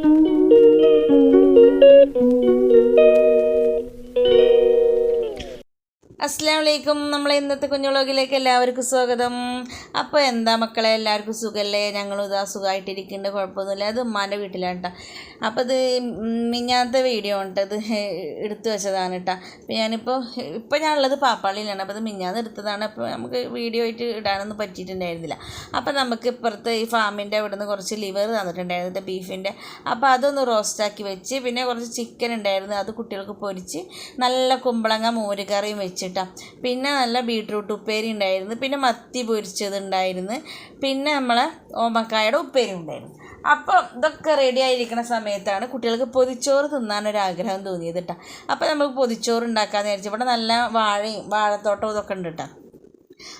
Música അസ്സാം വലൈക്കും നമ്മളെ ഇന്നത്തെ കുഞ്ഞുളകിലേക്ക് എല്ലാവർക്കും സ്വാഗതം. അപ്പോൾ എന്താ മക്കളെ എല്ലാവർക്കും സുഖമല്ലേ ഞങ്ങളും ഇതാ സുഖമായിട്ടിരിക്കുന്നുണ്ട് കുഴപ്പമൊന്നുമില്ല. അത് ഉമ്മാന്റെ വീട്ടിലാണ് കേട്ടോ അപ്പോൾ ഇത് മിഞ്ഞാത്ത വീഡിയോ ഉണ്ട്. ഇത് എടുത്തു വെച്ചതാണ് കേട്ടോ അപ്പോൾ ഞാനിപ്പോൾ ഇപ്പോൾ ഞാനുള്ളത് പാപ്പാളിയിലാണ്. അപ്പോൾ ഇത് മിഞ്ഞാന്ന് എടുത്തതാണ്. അപ്പോൾ നമുക്ക് വീഡിയോ ആയിട്ട് ഇടാനൊന്നും പറ്റിയിട്ടുണ്ടായിരുന്നില്ല. അപ്പോൾ നമുക്ക് ഇപ്പുറത്ത് ഈ ഫാമിന്റെ അവിടെ നിന്ന് കുറച്ച് ലിവർ തന്നിട്ടുണ്ടായിരുന്നു ബീഫിന്റെ. അപ്പോൾ അതൊന്ന് റോസ്റ്റാക്കി വെച്ച് പിന്നെ കുറച്ച് ചിക്കൻ ഉണ്ടായിരുന്നു. അത് കുട്ടികൾക്ക് പൊരിച്ച് നല്ല കുമ്പളങ്ങ മോരുകറിയും വെച്ചിട്ടാണ് പിന്നെ നല്ല ബീട്രൂട്ട് ഉപ്പേരി ഉണ്ടായിരുന്നു. പിന്നെ മത്തി പൊരിച്ചത് ഉണ്ടായിരുന്നു പിന്നെ നമ്മളെ ഓമക്കായുടെ ഉപ്പേരി ഉണ്ടായിരുന്നു. അപ്പം ഇതൊക്കെ റെഡി ആയിരിക്കുന്ന സമയത്താണ് കുട്ടികൾക്ക് പൊതിച്ചോറ് തിന്നാനൊരാഗ്രഹം തോന്നിയത് കേട്ടോ അപ്പോൾ നമുക്ക് പൊതിച്ചോറ് ഉണ്ടാക്കാമെന്ന് വിചാരിച്ചു ഇവിടെ നല്ല വാഴയും വാഴത്തോട്ടവും ഇതൊക്കെ ഉണ്ട് കേട്ടോ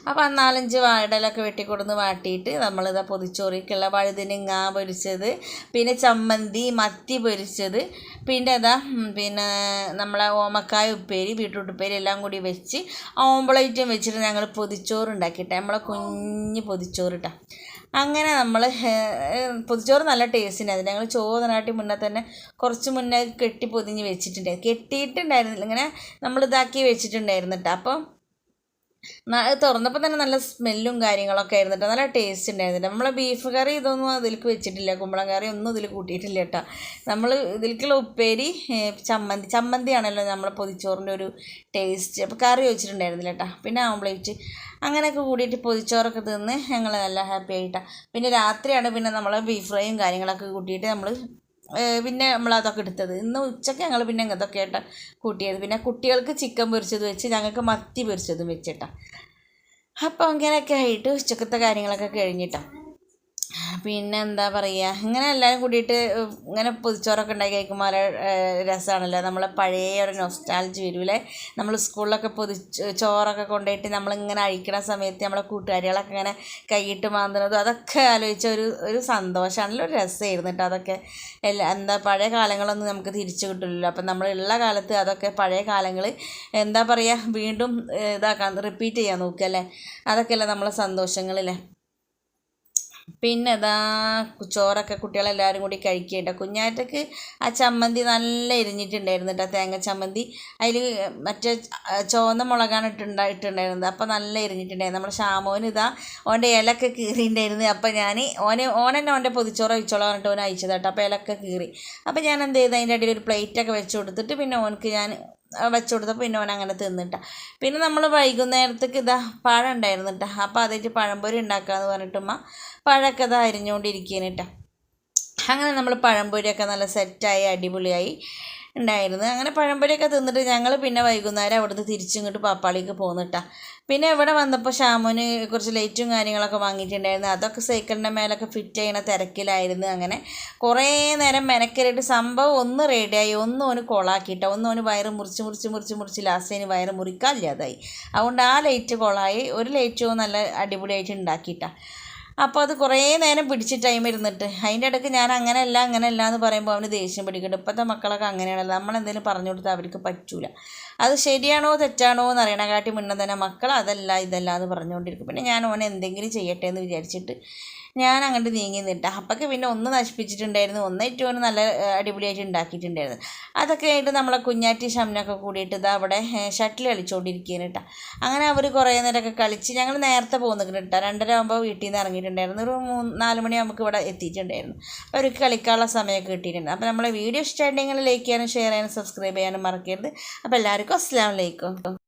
അപ്പോൾ നാലഞ്ച് വെട്ടി വെട്ടിക്കൊടുന്ന് വാട്ടിയിട്ട് നമ്മളിതാ പൊതിച്ചോറിക്കുള്ള വഴുതിനിങ്ങ പൊരിച്ചത് പിന്നെ ചമ്മന്തി മത്തി പൊരിച്ചത് പിന്നെ അതാ പിന്നെ നമ്മളെ ഓമക്കായ ഉപ്പേരി ബീട്രൂട്ട് ഉപ്പേരി എല്ലാം കൂടി വെച്ച് ഓംപ്ലേറ്റും വെച്ചിട്ട് ഞങ്ങൾ പൊതിച്ചോറ് ഉണ്ടാക്കിയിട്ട് നമ്മളെ കുഞ്ഞ് പൊതിച്ചോറിട്ടാ. അങ്ങനെ നമ്മൾ പൊതിച്ചോറ് നല്ല ടേസ്റ്റിന് അതിന് ഞങ്ങൾ ചോറ് നാട്ടി മുന്നേ തന്നെ കുറച്ച് മുന്നേ കെട്ടി പൊതിഞ്ഞ് വെച്ചിട്ടുണ്ടായിരുന്നു. കെട്ടിയിട്ടുണ്ടായിരുന്നില്ല ഇങ്ങനെ നമ്മൾ ഇതാക്കി വെച്ചിട്ടുണ്ടായിരുന്നു കേട്ടോ അപ്പോൾ ന- അത് തുറന്നപ്പോൾ തന്നെ നല്ല സ്മെല്ലും കാര്യങ്ങളൊക്കെ ആയിരുന്നു കേട്ടോ നല്ല ടേസ്റ്റ് ഉണ്ടായിരുന്നു നമ്മളെ ബീഫ് കറി ഇതൊന്നും അതിലേക്ക് വെച്ചിട്ടില്ല. കുമ്പളം കറി ഒന്നും ഇതിൽ കൂട്ടിയിട്ടില്ല കേട്ടോ. നമ്മൾ ഇതിലേക്കുള്ള ഉപ്പേരി ചമ്മന്തി. ചമ്മന്തിയാണല്ലോ നമ്മളെ പൊതിച്ചോറിന്റെ ഒരു ടേസ്റ്റ് അപ്പോൾ കറി വെച്ചിട്ടുണ്ടായിരുന്നില്ല കേട്ടോ. പിന്നെ ഓംപ്ലേറ്റ് അങ്ങനെയൊക്കെ കൂടിയിട്ട് പൊതിച്ചോറൊക്കെ തിന്ന് ഞങ്ങൾ നല്ല ഹാപ്പി ആയിട്ടാണ് പിന്നെ രാത്രിയാണ് പിന്നെ നമ്മൾ ബീഫ് ഫ്രൈയും കാര്യങ്ങളൊക്കെ കൂട്ടിയിട്ട് നമ്മൾ പിന്നെ നമ്മൾ അതൊക്കെ എടുത്തത്. ഇന്ന് ഉച്ചയ്ക്ക് ഞങ്ങൾ പിന്നെ ഇതൊക്കെ ആയിട്ട് കൂട്ടിയത്. പിന്നെ കുട്ടികൾക്ക് ചിക്കൻ പൊരിച്ചത് വെച്ച് ഞങ്ങൾക്ക് മത്തി പൊരിച്ചതും വെച്ചിട്ടാണ് അപ്പോൾ അങ്ങനെയൊക്കെ ആയിട്ട് ഉച്ചക്കത്തെ കാര്യങ്ങളൊക്കെ കഴിഞ്ഞിട്ടാണ് പിന്നെ എന്താ പറയുക ഇങ്ങനെ എല്ലാവരും കൂടിയിട്ട് ഇങ്ങനെ പൊതിച്ചോറൊക്കെ ഉണ്ടാക്കി കഴിക്കുമ്പോൾ നല്ല രസമാണല്ലോ നമ്മളെ പഴയ ഒരു നൊസ്റ്റാൾജി വരൂലേ നമ്മൾ സ്കൂളിലൊക്കെ പൊതിച്ച് ചോറൊക്കെ കൊണ്ടുപോയിട്ട് നമ്മളിങ്ങനെ അഴിക്കണ സമയത്ത് നമ്മളെ കൂട്ടുകാരികളൊക്കെ ഇങ്ങനെ കൈയിട്ട് മാന്തുന്നതും അതൊക്കെ ആലോചിച്ച ഒരു ഒരു സന്തോഷമാണല്ലോ ഒരു രസമായിരുന്നു കേട്ടോ അതൊക്കെ. എല്ലാ എന്താ പഴയ കാലങ്ങളൊന്നും നമുക്ക് തിരിച്ചു കിട്ടില്ലല്ലോ അപ്പം നമ്മളുള്ള കാലത്ത് അതൊക്കെ പഴയ കാലങ്ങൾ എന്താ പറയുക വീണ്ടും ഇതാക്കാൻ റിപ്പീറ്റ് ചെയ്യാൻ നോക്കുക അല്ലേ അതൊക്കെയല്ലേ നമ്മളെ സന്തോഷങ്ങളില്ലേ പിന്നെ ഇതാ ചോറൊക്കെ കുട്ടികളെല്ലാവരും കൂടി കഴിക്കേണ്ട കുഞ്ഞാറ്റക്ക് ആ ചമ്മന്തി നല്ല എരിഞ്ഞിട്ടുണ്ടായിരുന്നു കേട്ടോ തേങ്ങ ചമ്മന്തി. അതിൽ മറ്റേ ചുവന്ന മുളകാണ് ഇട്ടുണ്ടാ ഇട്ടുണ്ടായിരുന്നത് അപ്പോൾ നല്ല എരിഞ്ഞിട്ടുണ്ടായിരുന്നു. നമ്മുടെ ഷാമോന് ഇതാ ഓന്റെ ഇലക്കെ കീറിയിട്ടുണ്ടായിരുന്നു. അപ്പോൾ ഞാൻ ഓനെ ഓനെന്നെ ഓന്റെ പൊതിച്ചോറ് വെച്ചോളാം പറഞ്ഞിട്ട് ഓൻ അയച്ചത് കേട്ടോ അപ്പോൾ ഇലക്കെ കീറി. അപ്പോൾ ഞാൻ എന്ത് ചെയ്തു അതിന്റെ ഇടയിൽ ഒരു പ്ലേറ്റൊക്കെ വെച്ച് കൊടുത്തിട്ട് പിന്നെ ഓനക്ക് ഞാൻ വെച്ച് കൊടുത്തപ്പോൾ പിന്നെ ഓൻ അങ്ങനെ തിന്നിട്ട. പിന്നെ നമ്മൾ വൈകുന്നേരത്തേക്ക് ഇതാ പഴം ഉണ്ടായിരുന്നു കേട്ടോ അപ്പോൾ അതായിട്ട് പഴംപൊരി ഉണ്ടാക്കാമെന്ന് പറഞ്ഞിട്ടുമ്മ പഴമൊക്കെ ഇതാ അരിഞ്ഞുകൊണ്ടിരിക്കുകയാണ് കേട്ടോ അങ്ങനെ നമ്മൾ പഴംപൊരിയൊക്കെ നല്ല സെറ്റായി അടിപൊളിയായി. ഉണ്ടായിരുന്നു അങ്ങനെ പഴംപൊരിയൊക്കെ തിന്നിട്ട് ഞങ്ങൾ പിന്നെ വൈകുന്നേരം അവിടുന്ന് തിരിച്ചിങ്ങോട്ട് പാപ്പാളിക്ക് പോന്നിട്ടാ. പിന്നെ ഇവിടെ വന്നപ്പോൾ ഷാമുന് കുറച്ച് ലൈറ്റും കാര്യങ്ങളൊക്കെ വാങ്ങിയിട്ടുണ്ടായിരുന്നു. അതൊക്കെ സൈക്കിളിന്റെ മേലൊക്കെ ഫിറ്റ് ചെയ്യണ തിരക്കിലായിരുന്നു അങ്ങനെ. കുറേ നേരം മെനക്കറിയിട്ട് സംഭവം ഒന്ന് റെഡിയായി. ഒന്ന് ഓന് കൊളാക്കിയിട്ടോ. ഒന്ന് ഓന് വയറ് മുറിച്ച് മുറിച്ച് മുറിച്ച് മുറിച്ച് ലാസ്റ്റ് അതിന് വയറ് മുറിക്കാനില്ലാതായി അതുകൊണ്ട് ആ ലൈറ്റ് കൊളായി. ഒരു ലൈറ്റും നല്ല അടിപൊളിയായിട്ട് ഉണ്ടാക്കിയിട്ടാ. അപ്പോൾ അത് കുറേ നേരം പിടിച്ച് ടൈം ഇരുന്നിട്ട്. അതിന്റെ ഇടയ്ക്ക് ഞാൻ അങ്ങനെയല്ല അങ്ങനെയല്ല എന്ന് പറയുമ്പോൾ അവന് ദേഷ്യം പിടിക്കുന്നുണ്ട്. ഇപ്പോഴത്തെ മക്കളൊക്കെ അങ്ങനെയാണല്ലോ. നമ്മളെന്തെങ്കിലും പറഞ്ഞു കൊടുത്താൽ അവർക്ക് പറ്റൂല. അത് ശരിയാണോ തെറ്റാണോ എന്ന് അറിയണ കാട്ടി മുന്നേ തന്നെ മക്കൾ അതല്ല ഇതല്ല എന്ന് പറഞ്ഞുകൊണ്ടിരിക്കും. പിന്നെ ഞാൻ ഓനെ എന്തെങ്കിലും ചെയ്യട്ടെ എന്ന് വിചാരിച്ചിട്ട് ഞാൻ അങ്ങോട്ട് നീങ്ങി നിന്നിട്ട് അപ്പൊക്കെ പിന്നെ ഒന്ന് നശിപ്പിച്ചിട്ടുണ്ടായിരുന്നു. ഒന്ന് ഏറ്റവും നല്ല അടിപൊളിയായിട്ട് ഉണ്ടാക്കിയിട്ടുണ്ടായിരുന്നു. അതൊക്കെ ആയിട്ട് നമ്മളെ കുഞ്ഞാറ്റി ഷംനൊക്കെ കൂടിയിട്ട് ഇതാ അവിടെ ഷട്ടിൽ കളിച്ചുകൊണ്ടിരിക്കുകയാണ് കേട്ടോ. അങ്ങനെ അവർ കുറേ നേരമൊക്കെ കളിച്ച് ഞങ്ങൾ നേരത്തെ പോകുന്നിട്ട് കേട്ടോ. രണ്ടര ആകുമ്പോൾ വീട്ടിൽ നിന്ന് ഇറങ്ങിയിട്ടുണ്ടായിരുന്നു. ഒരു മൂന്ന് നാല് മണി നമുക്ക് ഇവിടെ എത്തിയിട്ടുണ്ടായിരുന്നു. അവർക്ക് കളിക്കാനുള്ള സമയമൊക്കെ കിട്ടിയിട്ടുണ്ട്. അപ്പോൾ നമ്മളെ വീഡിയോ ഇഷ്ടമായിട്ടുണ്ടെങ്കിൽ ലൈക്ക് ചെയ്യാനും ഷെയർ ചെയ്യാനും സബ്സ്ക്രൈബ് ചെയ്യാനും മറക്കരുത്. അപ്പോൾ എല്ലാവർക്കും അസ്സാം വലൈക്കും